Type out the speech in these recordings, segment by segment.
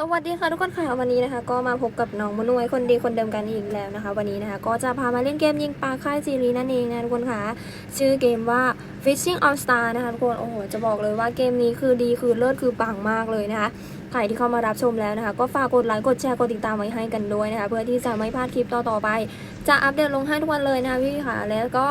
สวัสดีค่ะทุกคนค่ะวันนี้นะคะ ก็มาพบกับน้องมนวยคนดีคนเดิมกันอีกแล้วนะคะ วันนี้นะคะ ก็จะพามาเล่นเกมยิงปลาค่ายซีรีส์นั่นเองนะทุกคนค่ะชื่อเกมว่า Fishing All Star นะคะทุกคนโอ้โหจะบอกเลยว่าเกมนี้คือดีคือเลิศคือปังมากเลยนะคะใครที่เข้ามารับชมแล้วนะคะ ก็ฝากกดไลค์กดแชร์กดติดตามไว้ให้กันด้วยนะคะ เพื่อที่จะไม่พลาดคลิปต่อๆไป จะอัปเดตลงให้ทุกวันเลยนะคะพี่ค่ะแล้วก็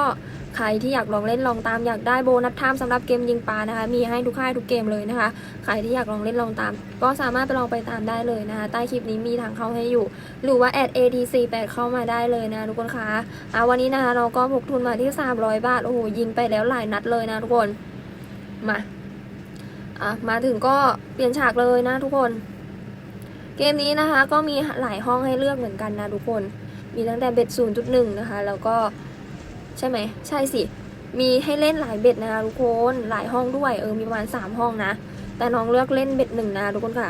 ใครที่อยากลองเล่นลองตามอยากได้โบนัสไทม์สำหรับเกมยิงปลานะคะ มีให้ทุกค่ายทุกเกมเลยนะคะ ใครที่อยากลองเล่นลองตาม ก็สามารถไปลองไปตามได้เลยนะคะ ใต้คลิปนี้มีทางเข้าให้อยู่ หรือว่าแอด ATC8 เข้ามาได้เลยนะทุกคนคะอะวันนี้นะคะเราก็พกทุนมาที่ 300 บาท โอ้โห ยิงไปแล้วหลายนัดเลยนะทุกคน มาอะมาถึงก็เปลี่ยนฉากเลยนะทุกคน เกมนี้นะคะ ก็มีหลายห้องให้เลือกเหมือนกันนะทุกคน มีตั้งแต่เบ็ด0.1 นะคะ แล้วก็ ใช่ไหมใช่สิ มีให้เล่นหลายเบ็ดนะคะทุกคนหลายห้องด้วยเออมีประมาณ 3 ห้องนะ แต่น้องเลือกเล่นเบ็ดหนึ่งนะทุกคนค่ะ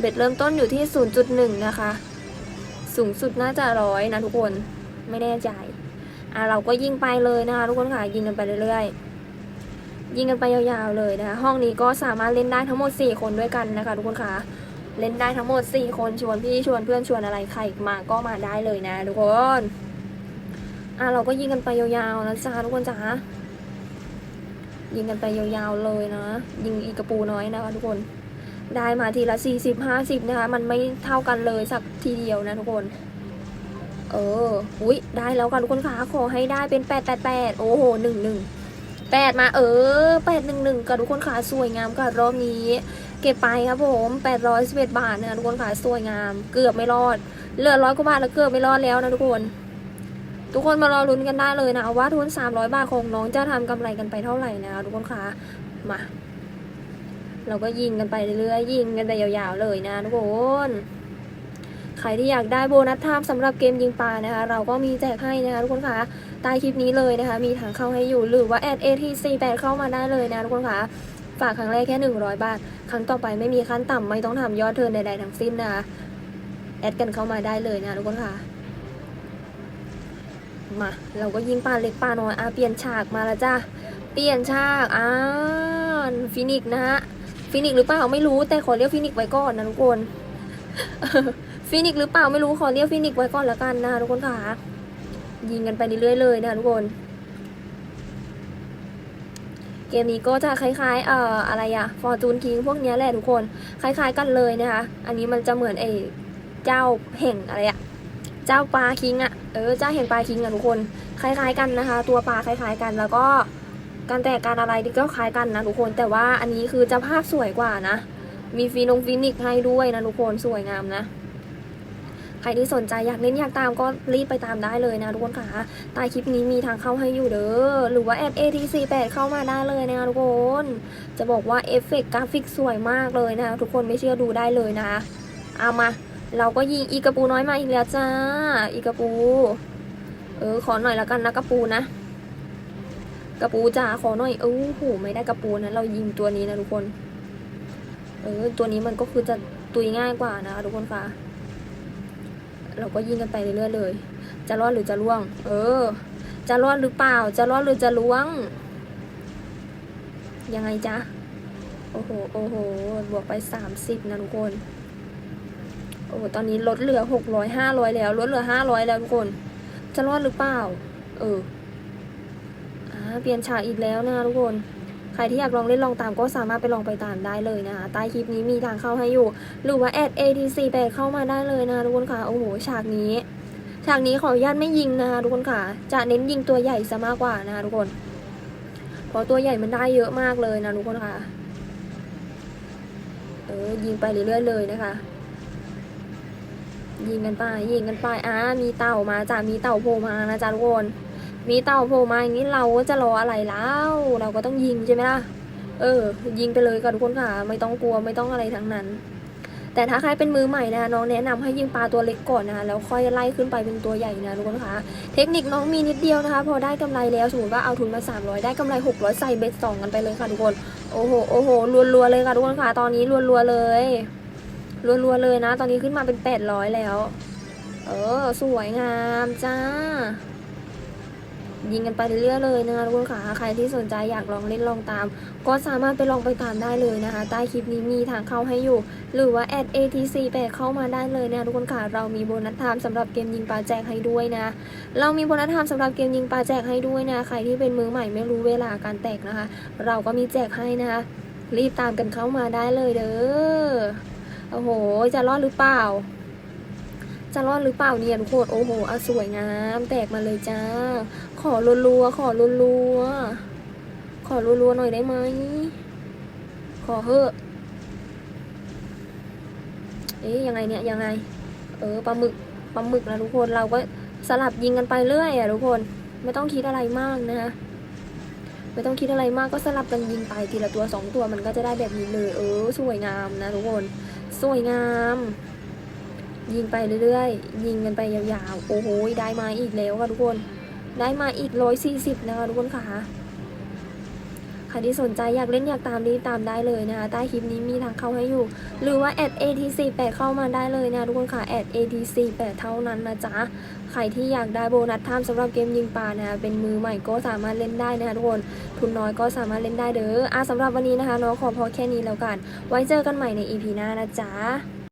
เบ็ดเริ่มต้นอยู่ที่ 0.1 นะคะ สูงสุดน่าจะร้อยนะทุกคนไม่แน่ใจอะเราก็ยิงไปเลยนะคะทุกคนค่ะยิงกันไปเรื่อยๆ ยิงกันไปยาวๆเลยนะคะห้องนี้ก็สามารถเล่นได้ทั้งหมด 4 คนด้วยกันนะคะทุกคนค่ะเล่นได้ทั้งหมด 4 คนชวนพี่ชวนเพื่อนชวนอะไรใครมาก็มาได้เลยนะทุกคน อะเราก็ยิงกันไปยาวๆนะจ้าทุกคนจ้ายิงกันไปยาวๆเลยนะ ยิงอีกระปูน้อยนะคะทุกคน ได้มาทีละสี่สิบห้าสิบนะคะ มันไม่เท่ากันเลยสักทีเดียวนะทุกคน เออ อุ้ยได้แล้วกันทุกคนคะขอให้ได้เป็นแปดแปดแปดโอ้โหหนึ่งหนึ่งแปดมาเออแปดหนึ่งหนึ่งกับทุกคนคะสวยงามกับรอบนี้ เก็บไปครับผมแปดร้อยสิบเอ็ดบาทนะคะทุกคนคะสวยงาม เกือบไม่รอดเหลือร้อยกว่าบาทแล้วเกือบไม่รอดแล้วนะทุกคน ทุกคนมารอลุ้นกันได้เลยนะว่าทุน 300 บาทของน้องจะทำกำไรกันไปเท่าไหร่นะทุกคนคะมา เราก็ยิงกันไปเรื่อยๆยิงกันไปยาวๆเลยนะทุกคนใครที่อยากได้โบนัสไทม์สำหรับเกมยิงปลานะคะ เราก็มีแจกให้นะคะทุกคนคะใต้คลิปนี้เลยนะคะ มีทางเข้าให้อยู่หรือว่าแอด ATC8 เข้ามาได้เลยนะทุกคนคะฝากครั้งแรกแค่ 100 บาท ครั้งต่อไปไม่มีขั้นต่ำไม่ต้องทำยอดเทิร์นใดๆทั้งสิ้นนะคะแอดกันเข้ามาได้เลยนะทุกคนค่ะ มา เราก็ยิงปลาเล็กปลาน้อยอะเปลี่ยนฉากมาแล้วจ้าเปลี่ยนฉากอ่าฟินิกซ์นะฮะฟินิกซ์หรือเปล่าไม่รู้แต่ขอเรียกฟินิกซ์ไว้ก่อนนะทุกคนฟินิกซ์หรือเปล่าไม่รู้ขอเรียกฟินิกซ์ไว้ก่อนละกันนะทุกคนค่ะยิงกันไปเรื่อยๆเลยนะทุกคน เกมนี้ก็จะคล้ายๆเอ่ออะไรอะฟอร์จูนคิงพวกนี้แหละทุกคน คล้าย ๆ กันเลยนะคะ อันนี้มันจะเหมือนไอ้เจ้าแห่งอะไรอะ เจ้าปลาคิงอะเออ เจ้าแห่งปลาคิงอะทุกคน คล้าย ๆ กันนะคะ ตัวปลาคล้าย ๆ กัน แล้วก็การแตกการอะไรก็คล้ายกันนะทุกคน แต่ว่าอันนี้คือจะภาพสวยกว่านะ มีฟีนงฟินิกให้ด้วยนะทุกคน สวยงามนะ ใครที่สนใจอยากเล่นอยากตามก็รีบไปตามได้เลยนะทุกคนค่ะ ใต้คลิปนี้มีทางเข้าให้อยู่เด้อ หรือว่าแอด ATC8 เข้ามาได้เลยนะทุกคน จะบอกว่าเอฟเฟกต์กราฟิกสวยมากเลยนะคะทุกคนไม่เชื่อดูได้เลยนะคะเอามา เราก็ยิงอีกระปูน้อยมาอีกแล้วจ้า อีกระปู เออ ขอหน่อยละกันนะกระปูนะ กระปูจ้าขอหน่อย เออโหไม่ได้กระปูนะเรายิงตัวนี้นะทุกคน เออ ตัวนี้มันก็คือจะตุยง่ายกว่านะทุกคนค่ะ เราก็ยิงกันไปเรื่อยๆเลย จะรอดหรือจะล่วง เออ จะรอดหรือเปล่า จะรอดหรือจะล่วง ยังไงจ๊ะ โอ้โห โอ้โห บวกไปสามสิบนะทุกคน โอ้โหตอนนี้ลดเหลือหกร้อยห้าร้อยแล้ว ลดเหลือห้าร้อยแล้วทุกคน จะรอดหรือเปล่า เอออ่าเปลี่ยนฉากอีกแล้วนะทุกคน ใครที่อยากลองเล่นลองตามก็สามารถไปลองไปตามได้เลยนะคะ ใต้คลิปนี้มีทางเข้าให้อยู่ หรือว่าแอด ATC8 เข้ามาได้เลยนะคะทุกคนค่ะ โอ้โห ฉากนี้ ฉากนี้ขออนุญาตไม่ยิงนะคะทุกคนค่ะ จะเน้นยิงตัวใหญ่ซะมากกว่านะคะทุกคน เพราะตัวใหญ่มันได้เยอะมากเลยนะทุกคนค่ะ เออยิงไปเรื่อยๆเลยนะคะ ยิงกันไปยิงกันไปอ่ามีเต่ามาจ้ะมีเต่าโผล่มานะจ๊ะทุกคนมีเต่าโผล่มาอย่างนี้เราก็จะรออะไรแล้วเราก็ต้องยิงใช่ไหมล่ะเออ ยิงไปเลยค่ะทุกคนค่ะ ไม่ต้องกลัวไม่ต้องอะไรทั้งนั้น แต่ถ้าใครเป็นมือใหม่นะคะน้องแนะนำให้ยิงปลาตัวเล็กก่อนนะคะแล้วค่อยไล่ขึ้นไปเป็นตัวใหญ่นะทุกคนค่ะเทคนิคน้องมีนิดเดียวนะคะ พอได้กำไรแล้วสมมติว่าเอาทุนมา 300 ได้กำไร 600 ใส่เบ็ดสองกันไปเลยค่ะทุกคนโอ้โหโอ้โหรัวๆเลยค่ะทุกคนค่ะ ตอนนี้รัวๆเลย รัวๆเลยนะ ตอนนี้ขึ้นมาเป็นแปดร้อยแล้ว เออ สวยงามจ้า ยิงกันไปเรื่อยๆเลยนะคะทุกคนค่ะ ใครที่สนใจอยากลองเล่นลองตาม ก็สามารถไปลองไปตามได้เลยนะคะ ใต้คลิปนี้มีทางเข้าให้อยู่ หรือว่าแอด ATC แปะเข้ามาได้เลยนะทุกคนค่ะ เรามีโบนัสไทม์สำหรับเกมยิงปลาแจกให้ด้วยนะ เรามีโบนัสไทม์สำหรับเกมยิงปลาแจกให้ด้วยนะ ใครที่เป็นมือใหม่ไม่รู้เวลาการแตกนะคะ เราก็มีแจกให้นะคะ รีบตามกันเข้ามาได้เลยเด้อ โอ้โห จะรอดหรือเปล่า จะรอดหรือเปล่าเนี่ยทุกคนโอ้โหอะสวยงาม แตกมาเลยจ้า ขอรัวๆขอรัวๆขอรัวๆหน่อยได้ไหม ขอเถอะเอ๊ยยังไงเนี่ยยังไง เออปลาหมึกปลาหมึกนะทุกคนเราก็สลับยิงกันไปเรื่อยอะทุกคนไม่ต้องคิดอะไรมากนะคะไม่ต้องคิดอะไรมากก็สลับกันยิงไปทีละตัวสองตัวมันก็จะได้แบบนี้เลย เออ สวยงามนะทุกคน สวยงาม ยิงไปเรื่อยๆ ยิงกันไปยาวๆ โอ้โห ได้มาอีกแล้วค่ะทุกคน ได้มาอีกร้อยสี่สิบนะคะทุกคนค่ะใครที่สนใจอยากเล่นอยากตามรีบตามได้เลยนะคะใต้คลิปนี้มีทางเข้าให้อยู่ หรือว่าแอด ATC แปะเข้ามาได้เลยนะทุกคนค่ะแอด ATC แปะเท่านั้นนะจ๊ะ ใครที่อยากได้โบนัสท่ามสำหรับเกมยิงปลานะคะเป็นมือใหม่ก็สามารถเล่นได้นะคะทุกคนทุนน้อยก็สามารถเล่นได้เด้ออะสำหรับวันนี้นะคะน้องขอพอแค่นี้แล้วกัน ไว้เจอกันใหม่ใน EP หน้านะจ๊ะ